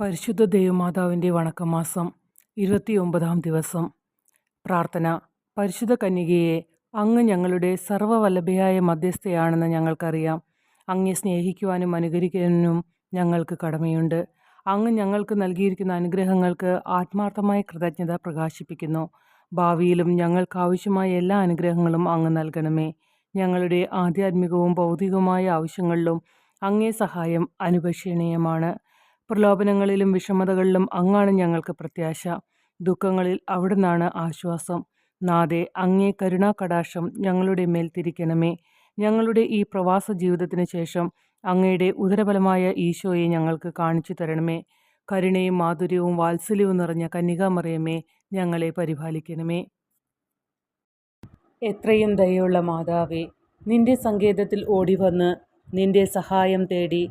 പരിശുദ്ധ ദേവമാതാവിന്റെ വണക്കമാസം ഇരുപത്തിയൊമ്പതാം ദിവസം. പ്രാർത്ഥന. പരിശുദ്ധ കന്യകയെ അങ്ങ് ഞങ്ങളുടെ സർവവല്ലഭയായ മധ്യസ്ഥയാണെന്ന് ഞങ്ങൾക്കറിയാം. അങ്ങെ സ്നേഹിക്കുവാനും അനുകരിക്കാനും ഞങ്ങൾക്ക് കടമയുണ്ട്. അങ്ങ് ഞങ്ങൾക്ക് നൽകിയിരിക്കുന്ന അനുഗ്രഹങ്ങൾക്ക് ആത്മാർത്ഥമായ കൃതജ്ഞത പ്രകാശിപ്പിക്കുന്നു. ഭാവിയിലും ഞങ്ങൾക്ക് ആവശ്യമായ എല്ലാ അനുഗ്രഹങ്ങളും അങ്ങ് നൽകണമേ. ഞങ്ങളുടെ ആധ്യാത്മികവും ഭൗതികവുമായ ആവശ്യങ്ങളിലും അങ്ങേ സഹായം അനുപേക്ഷണീയമാണ്. പ്രലോഭനങ്ങളിലും വിഷമതകളിലും അങ്ങാണ് ഞങ്ങൾക്ക് പ്രത്യാശ. ദുഃഖങ്ങളിൽ അവിടുന്നാണ് ആശ്വാസം. നാദേ അങ്ങേ കരുണാകടാക്ഷം ഞങ്ങളുടെ മേൽ തിരിക്കണമേ. ഞങ്ങളുടെ ഈ പ്രവാസ ജീവിതത്തിന് ശേഷം അങ്ങയുടെ ഉദരബലമായ ഈശോയെ ഞങ്ങൾക്ക് കാണിച്ചു തരണമേ. കരുണയും മാധുര്യവും വാത്സല്യവും നിറഞ്ഞ കന്യകാമറിയമേ ഞങ്ങളെ പരിപാലിക്കണമേ. എത്രയും ദയുള്ള മാതാവേ നിന്റെ സങ്കേതത്തിൽ ഓടിവന്ന് നിന്റെ സഹായം തേടി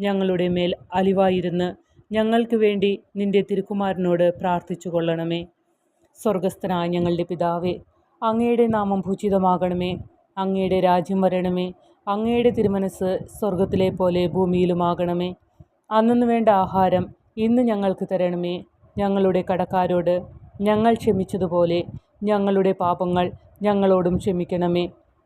ഞങ്ങളുടെ മേൽ അലിവായിരുന്ന് ഞങ്ങൾക്ക് വേണ്ടി നിന്റെ തിരുക്കുമാരനോട് പ്രാർത്ഥിച്ചു കൊള്ളണമേ സ്വർഗസ്ഥനായ ഞങ്ങളുടെ പിതാവേ അങ്ങയുടെ നാമം ഭൂചിതമാകണമേ അങ്ങയുടെ രാജ്യം വരണമേ. അങ്ങയുടെ തിരുമനസ് സ്വർഗത്തിലെ പോലെ ഭൂമിയിലുമാകണമേ. അന്നു വേണ്ട ആഹാരം ഇന്ന് ഞങ്ങൾക്ക് തരണമേ. ഞങ്ങളുടെ കടക്കാരോട് ഞങ്ങൾ ക്ഷമിച്ചതുപോലെ ഞങ്ങളുടെ പാപങ്ങൾ ഞങ്ങളോടും ക്ഷമിക്കണമേ.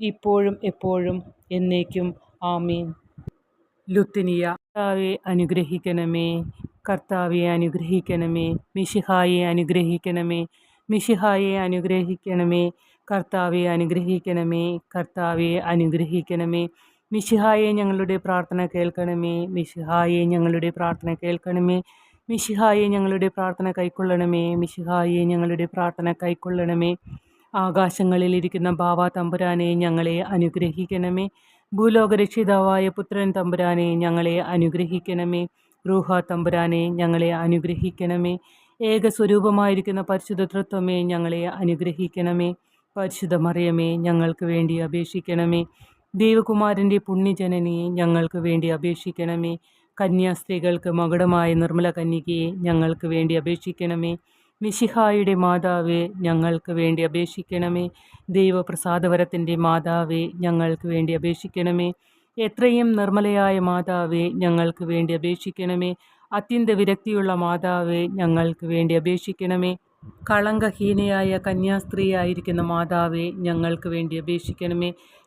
ഇപ്പോഴും എപ്പോഴും എന്നേക്കും. ആമീൻ. ലുത്തിനിയ കർത്താവെ അനുഗ്രഹിക്കണമേ. കർത്താവെ അനുഗ്രഹിക്കണമേ. മിഷിഹായെ അനുഗ്രഹിക്കണമേ. മിഷിഹായെ അനുഗ്രഹിക്കണമേ. കർത്താവെ അനുഗ്രഹിക്കണമേ. കർത്താവെ അനുഗ്രഹിക്കണമേ. മിഷിഹായെ ഞങ്ങളുടെ പ്രാർത്ഥന കേൾക്കണമേ. മിഷിഹായെ ഞങ്ങളുടെ പ്രാർത്ഥന കേൾക്കണമേ. മിഷിഹായെ ഞങ്ങളുടെ പ്രാർത്ഥന കൈക്കൊള്ളണമേ. മിഷിഹായെ ഞങ്ങളുടെ പ്രാർത്ഥന കൈക്കൊള്ളണമേ. ആകാശങ്ങളിലിരിക്കുന്ന ബാവ തമ്പുരാനെ ഞങ്ങളെ അനുഗ്രഹിക്കണമേ. ഭൂലോകരക്ഷിതാവായ പുത്രൻ തമ്പുരാനെ ഞങ്ങളെ അനുഗ്രഹിക്കണമേ. റൂഹ തമ്പുരാനെ ഞങ്ങളെ അനുഗ്രഹിക്കണമേ. ഏകസ്വരൂപമായിരിക്കുന്ന പരിശുദ്ധ തൃത്വമേ ഞങ്ങളെ അനുഗ്രഹിക്കണമേ. പരിശുദ്ധ മറിയമേ ഞങ്ങൾക്ക് വേണ്ടി അപേക്ഷിക്കണമേ. ദേവകുമാരന്റെ പുണ്യജനനിയെ ഞങ്ങൾക്ക് വേണ്ടി അപേക്ഷിക്കണമേ. കന്യാസ്ത്രീകൾക്ക് മകുടമായ നിർമ്മല കന്യകയെ ഞങ്ങൾക്ക് വേണ്ടി അപേക്ഷിക്കണമേ. മിശിഹായുടെ മാതാവേ ഞങ്ങൾക്ക് വേണ്ടി അപേക്ഷിക്കണമേ. ദൈവപ്രസാദവരത്തിന്റെ മാതാവേ ഞങ്ങൾക്ക് വേണ്ടി അപേക്ഷിക്കണമേ. എത്രയും നിർമ്മലയായ മാതാവേ ഞങ്ങൾക്ക് വേണ്ടി അപേക്ഷിക്കണമേ. അത്യന്ത വിരക്തിയുള്ള മാതാവേ ഞങ്ങൾക്ക് വേണ്ടി അപേക്ഷിക്കണമേ. കളങ്കഹീനയായ കന്യാസ്ത്രീയായിരിക്കുന്ന മാതാവേ ഞങ്ങൾക്ക് വേണ്ടി അപേക്ഷിക്കണമേ.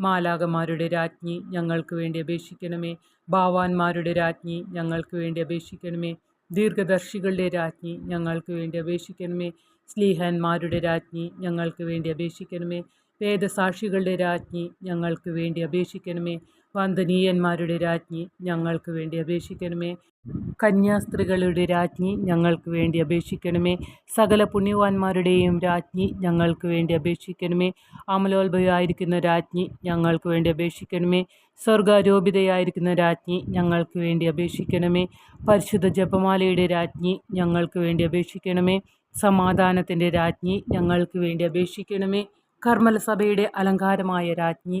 മാലാകമാരുടെ രാജ്ഞി ഞങ്ങൾക്ക് വേണ്ടി അപേക്ഷിക്കണമേ. ഭാവാന്മാരുടെ രാജ്ഞി ഞങ്ങൾക്ക് വേണ്ടി അപേക്ഷിക്കണമേ. ദീർഘദർശികളുടെ രാജ്ഞി ഞങ്ങൾക്ക് വേണ്ടി അപേക്ഷിക്കണമേ. സ്ലീഹന്മാരുടെ രാജ്ഞി ഞങ്ങൾക്ക് വേണ്ടി അപേക്ഷിക്കണമേ. വേദസാക്ഷികളുടെ രാജ്ഞി ഞങ്ങൾക്ക് വേണ്ടി അപേക്ഷിക്കണമേ. വന്ദനീയന്മാരുടെ രാജ്ഞി ഞങ്ങൾക്ക് വേണ്ടി അപേക്ഷിക്കണമേ. കന്യാസ്ത്രീകളുടെ രാജ്ഞി ഞങ്ങൾക്ക് വേണ്ടി അപേക്ഷിക്കണമേ. സകല പുണ്യവാന്മാരുടെയും രാജ്ഞി ഞങ്ങൾക്ക് വേണ്ടി അപേക്ഷിക്കണമേ. അമലോത്ഭവമായിരിക്കുന്ന രാജ്ഞി ഞങ്ങൾക്ക് വേണ്ടി അപേക്ഷിക്കണമേ. സ്വർഗാരോപിതയായിരിക്കുന്ന രാജ്ഞി ഞങ്ങൾക്ക് വേണ്ടി അപേക്ഷിക്കണമേ. പരിശുദ്ധ ജപമാലയുടെ രാജ്ഞി ഞങ്ങൾക്ക് വേണ്ടി അപേക്ഷിക്കണമേ. സമാധാനത്തിന്റെ രാജ്ഞി ഞങ്ങൾക്ക് വേണ്ടി അപേക്ഷിക്കണമേ. കർമ്മലസഭയുടെ അലങ്കാരമായ രാജ്ഞി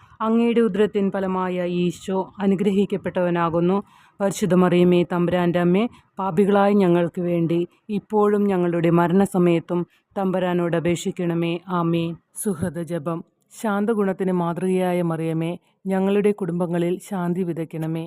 അങ്ങയുടെ ഉദ്രത്തിൻ ഫലമായ ഈശോ അനുഗ്രഹിക്കപ്പെട്ടവനാകുന്നു. പരിശുദ്ധ മറിയമേ തമ്പുരാന്റെ അമ്മേ പാപികളായ ഞങ്ങൾക്ക് വേണ്ടി ഇപ്പോഴും ഞങ്ങളുടെ മരണസമയത്തും തമ്പുരാനോട് അപേക്ഷിക്കണമേ. ആമേ സുഹൃത ജപം. ശാന്തഗുണത്തിന് മാതൃകയായ മറിയമേ ഞങ്ങളുടെ കുടുംബങ്ങളിൽ ശാന്തി വിതയ്ക്കണമേ.